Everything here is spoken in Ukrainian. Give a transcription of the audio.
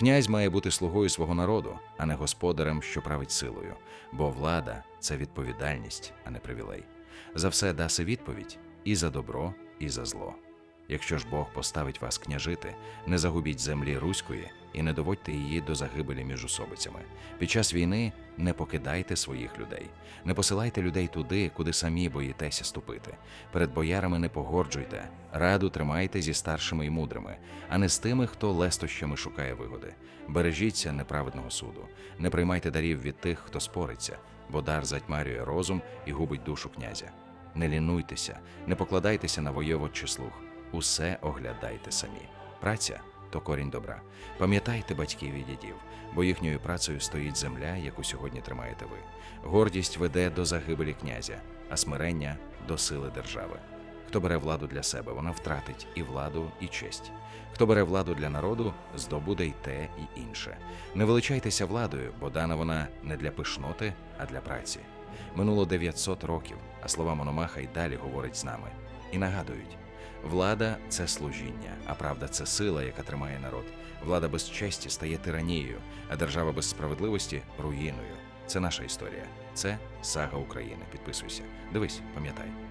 Князь має бути слугою свого народу, а не господарем, що править силою, бо влада це відповідальність, а не привілей. За все даси відповідь і за добро, і за зло. Якщо ж Бог поставить вас княжити, не загубіть землі руської і не доводьте її до загибелі між усобицями. Під час війни не покидайте своїх людей, не посилайте людей туди, куди самі боїтеся ступити. Перед боярами не погорджуйте, раду тримайте зі старшими і мудрими, а не з тими, хто лестощами шукає вигоди. Бережіться неправедного суду, не приймайте дарів від тих, хто спориться, бо дар затьмарює розум і губить душу князя. Не лінуйтеся, не покладайтеся на воєводчий слух. Усе оглядайте самі. Праця то корінь добра. Пам'ятайте батьків і дідів, бо їхньою працею стоїть земля, яку сьогодні тримаєте ви. Гордість веде до загибелі князя, а смирення до сили держави. Хто бере владу для себе, вона втратить і владу, і честь. Хто бере владу для народу, здобуде й те, і інше. Не величайтеся владою, бо дана вона не для пишноти, а для праці. Минуло 900 років, а слова Мономаха й далі говорять з нами і нагадують: влада це служіння, а правда це сила, яка тримає народ. Влада без честі стає тиранією, а держава без справедливості руїною. Це наша історія. Це сага України. Підписуйся. Дивись, пам'ятай.